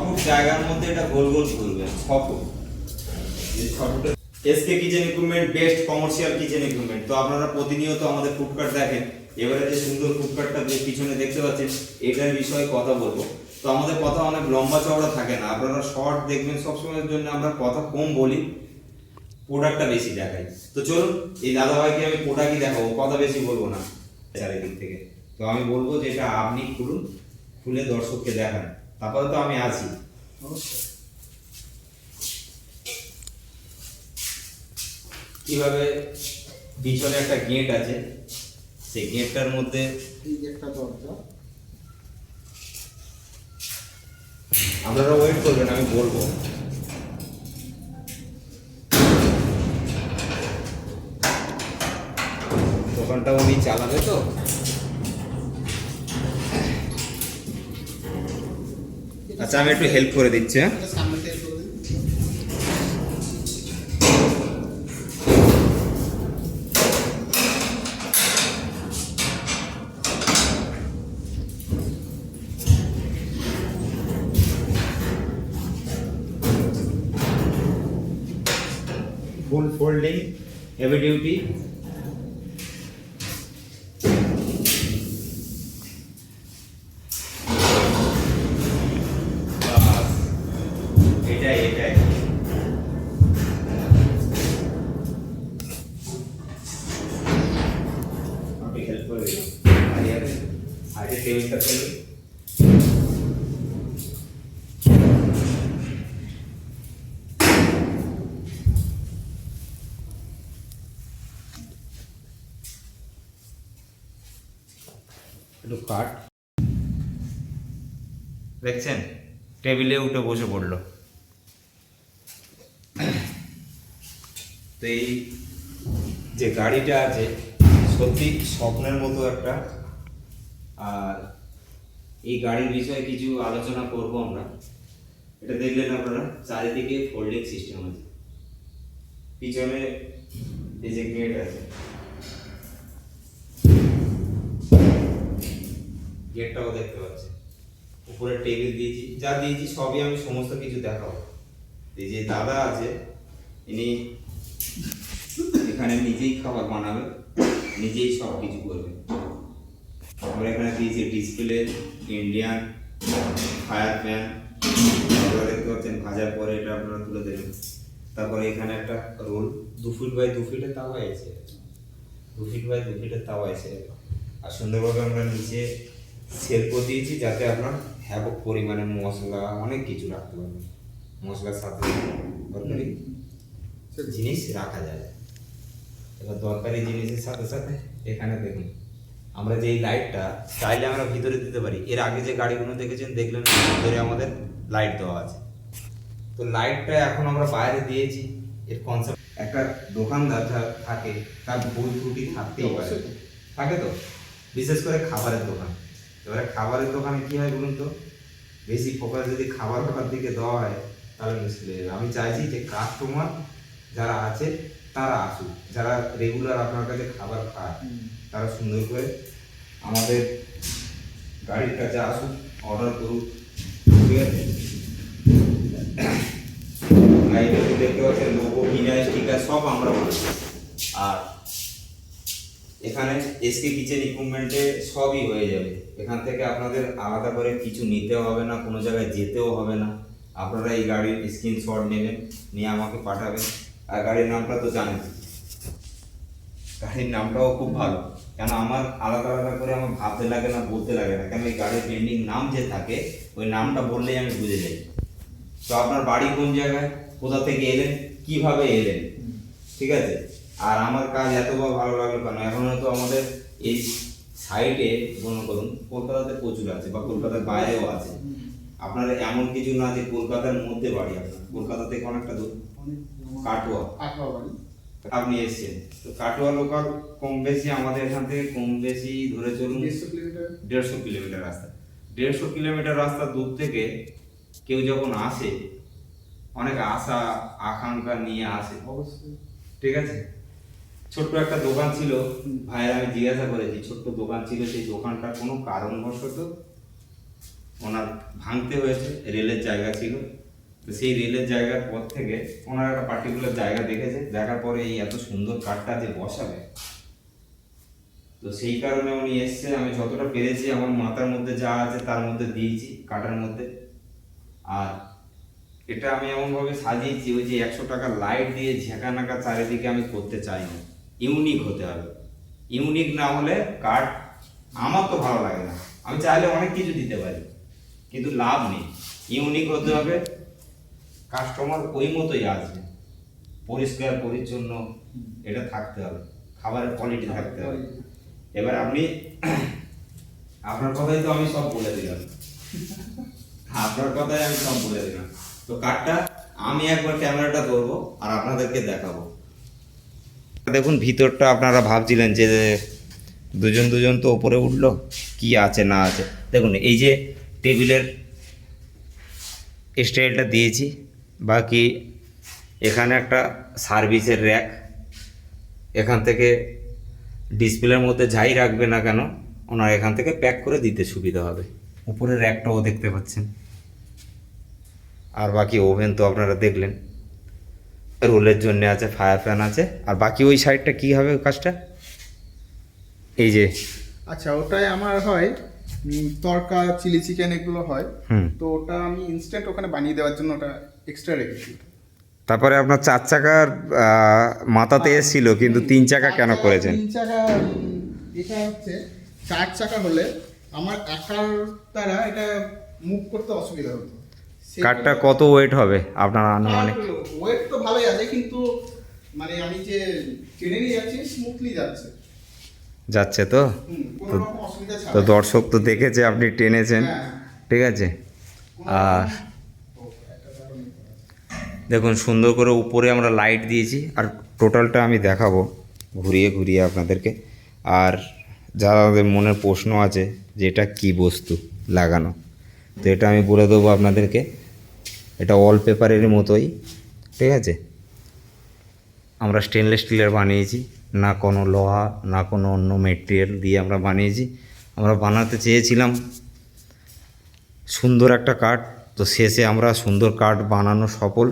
Foot জায়গার মধ্যে এটা গোল গোল ঘুরবে ছ ফুট এই ছ SK kitchen equipment best commercial kitchen equipment তো আপনারা প্রতিনিয়ত আমাদের ফুডকার্ট দেখেন, এবারে যে সুন্দর ফুডকার্টটা যে পিছনে দেখতে পাচ্ছেন, এটার বিষয়ে কথা বলব। তো আমাদের কথা অনেক লম্বা চওড়া থাকে না, আপনারা শর্ট দেখবেন, সবসময়ের জন্য আমরা কথা কম বলি প্রোডাক্টটা বেশি দেখাই। তো চলুন, এই দাদাভাইকে আমি প্রোডাক্টই দেখাবো, কথা বেশি বলব না। চারিদিক থেকে। তো আমি বলব যে এটা আপনি খুলুন, খুলে দর্শককে দেখান। তারপরে তো আমি আছি। কীভাবে পিছনে একটা গেট আছে সেই গেটটার মধ্যে এই যে একটা দরজা আপনারা ওয়েট করবেন আমি বলব। দোকানটা উনি চালাবে তো। আচ্ছা আমি একটু হেল্প করে দিচ্ছি সামনে থেকে করে আগে টেবিলটা ফেলুন একটু কাট। দেখছেন? টেবিলে উঠে বসে পড়ল। তো এই যে গাড়িটা আছে, সত্যি স্বপ্নের মতো একটা আর এই গাড়ির বিষয়ে কিছু আলোচনা করব আমরা। এটা দেখলেন আপনারা, চারিদিকে ফোল্ডিং সিস্টেম আছে। পিছনে যে গেট আছে। গেটটাও দেখতে পাচ্ছেন। উপরে টেবিল দিয়েছি, যা দিয়েছি সবই আমি সমস্ত কিছু দেখাবো। এই যে দাদা আছে, ইনি এখানে নিজেই খাবার বানাবে নিজেই সব কিছু করবে আমরা এখানে দিয়েছি ডিসপ্লে ইন্ডিয়ান ফায়ার প্যান আপনারা দেখতে পাচ্ছেন ভাজার পরে এটা আপনারা তুলে দেবেন তারপরে এখানে একটা রোল, দু ফুট বাই দু ফিটের তাওয়া আছে। দু ফিট বাই দু ফিটের তাওয়া আছে। আর সুন্দরভাবে আমরা নিচে সেলফো দিয়েছি যাতে আপনার হ্যাবক পরিমাণে মশলা, অনেক কিছু রাখতে পারবেন। মশলার সাথে তরকারি, জিনিস রাখা যায়। এবার দরকারি জিনিসের সাথে সাথে এখানে দেখুন আমরা যে এই লাইটটা চাইলে আমরা ভিতরে দিতে পারি। এর আগে যে গাড়িগুলো দেখেছেন দেখলেন ভিতরে আমাদের লাইট দেওয়া আছে। তো লাইটটা এখন আমরা বাইরে দিয়েছি এর কনসেপ্ট একটা দোকানদার যা থাকে তার ভুল ত্রুটি থাকতেই পারে। থাকে তো? বিশেষ করে খাবারের দোকান। এবারে খাবারের দোকানে কি হয় বলুন তো? বেশি ফোকাস যদি খাবার খাবার দিকে দেওয়া হয় তাহলে মুশকিল হয়ে যাবে। আমি চাইছি যে কাস্টমার যারা আছে তারা আসুক। যারা রেগুলার আপনার কাছে খাবার খায়। তারা সুন্দর করে আমাদের গাড়ির কাছে আসুক অর্ডার করুক, ঠিক আছে? তো দেখতে পাচ্ছেন লোগো কিনার স্টিকার সব আমরা আর এখানে এসকে কিচেন ইকুইপমেন্টে সবই হয়ে যাবে। এখান থেকে আপনাদের আলাদা করে কিছু নিতে হবে না, কোনো জায়গায় যেতেও হবে না। আপনারা এই গাড়ির স্ক্রিনশট নেবেন, নিয়ে আমাকে পাঠাবেন। আর গাড়ির নামটা তো জানেন। গাড়ির নামটাও খুব ভালো। কেন আমার আলাদা আলাদা করে আমার ভাবতে লাগে না বলতে লাগে না। কেন এই গাড়ির পেন্ডিং নাম যে থাকে ওই নামটা বললেই আমি বুঝে যাই। তো আপনার বাড়ি কোন জায়গায়? কোথা থেকে এলেন? কীভাবে এলেন? ঠিক আছে? আর আমার কাজ এত বা ভালো লাগল কেন? এখন হয়তো আমাদের এই সাইটে মনে করুন কলকাতাতে প্রচুর আছে বা কলকাতার বাইরেও আছে। আপনার এমন কিছু না যে কলকাতার মধ্যে বাড়ি আপনার। কলকাতা থেকে অনেকটা দূর। কাটোয়া। কাটোয়া বাড়ি। আপনি এসছেন। তো কাটোয়া লোকাল কম বেশি আমাদের এখান থেকে কম বেশি ধরে চলুন দেড়শো কিলোমিটার। দেড়শো কিলোমিটার রাস্তা। দেড়শো কিলোমিটার রাস্তা দূর থেকে কেউ যখন আসে অনেক আশা আকাঙ্ক্ষা নিয়ে আসে। অবশ্যই। ঠিক আছে? ছোট্ট একটা দোকান ছিল। ভাইয়ের আমি জিজ্ঞাসা করেছি ছোট্ট দোকান ছিল সেই দোকানটার কোনো কারণবশত ওনার ভাঙতে হয়েছে রেলের জায়গা ছিল। তো সেই রেলের জায়গার পর থেকে ওনারা একটা পার্টিকুলার জায়গা দেখেছে, দেখার পরে এই এত সুন্দর কাঠটা যে বসাবে। তো সেই কারণে উনি এসছে, আমি যতটা পেরেছি আমার মাথার মধ্যে যা আছে তার মধ্যে দিয়েছি কাটার মধ্যে। আর এটা আমি এমনভাবে সাজিয়েছি, ওই যে একশো টাকা লাইট দিয়ে ঝেঁকানাকা চারিদিকে আমি করতে চাই না ইউনিক হতে হবে। ইউনিক না হলে কাঠ আমার তো ভালো লাগে না। আমি চাইলে অনেক কিছু দিতে পারি, কিন্তু লাভ নেই। ইউনিক হতে হবে কাস্টমার ওই মতোই আসবে। পরিষ্কার পরিচ্ছন্ন এটা থাকতে হবে। খাবারের কোয়ালিটি থাকতে হবে। এবার আপনি আপনার কথাই তো আমি সব বলে দিলাম। আপনার কথাই আমি সব বলে দিলাম। তো কার্ডটা আমি একবার ক্যামেরাটা ধরবো আর আপনাদেরকে দেখাবো। দেখুন ভিতরটা আপনারা ভাবছিলেন যে দুজন দুজন তো ওপরে উঠল কি আছে না আছে। দেখুন এই যে টেবিলের স্টাইলটা দিয়েছি। বাকি এখানে একটা সার্ভিসের র্যাক। এখান থেকে ডিসপ্লের মধ্যে যাই রাখবে না কেন ওনার এখান থেকে প্যাক করে দিতে সুবিধা হবে। উপরের র্যাকটাও দেখতে পাচ্ছেন। আর বাকি ওভেন তো আপনারা দেখলেন। রোলের জন্য আছে ফায়ার ফ্যান আছে। আর বাকি ওই সাইডটা কি হবে কাজটা? এই যে। আচ্ছা ওটাই আমার হয় তড়কা চিলি চিকেন এগুলো হয়। তো ওটা আমি ইনস্ট্যান্ট ওখানে বানিয়ে দেওয়ার জন্য ওটা এক্সট্রা রেখেছি। তারপরে আপনার চার চাকার মাথাতে এসেছিল কিন্তু তিন চাকা কেন করেছেন? তিন চাকা এটা হচ্ছে চার চাকা হলে আমার একার দ্বারা এটা মুভ করতে অসুবিধা হতো। জন্য- কত ওয়েট হবে আপনার আনুমানিক? ওয়েট তো ভালোই আছে কিন্তু মানে আমি যে টেনে নিয়ে যাচ্ছি স্মুথলি যাচ্ছে। যাচ্ছে তো? তো- তো দর্শক তো দেখেছে আপনি টেনেছেন। হ্যাঁ। ঠিক আছে। আর দেখুন, সুন্দর করে উপরে আমরা লাইট দিয়েছি, আর টোটালটা আমি দেখাবো, ঘুরিয়ে ঘুরিয়ে আপনাদেরকে। আর যাদের মনে প্রশ্ন আছে যে এটা কী বস্তু লাগানো? তো এটা আমি বলে দেবো আপনাদেরকে। এটা অল পেপারের মতোই, ঠিক আছে? আমরা স্টেনলেস স্টিলের বানিয়েছি, না কোনো লোহা, না কোনো অন্য মেটেরিয়াল দিয়ে আমরা বানিয়েছি। আমরা বানাতে চেয়েছিলাম সুন্দর একটা কাঠ তো শেষে আমরা সুন্দর কাঠ বানানো সফল।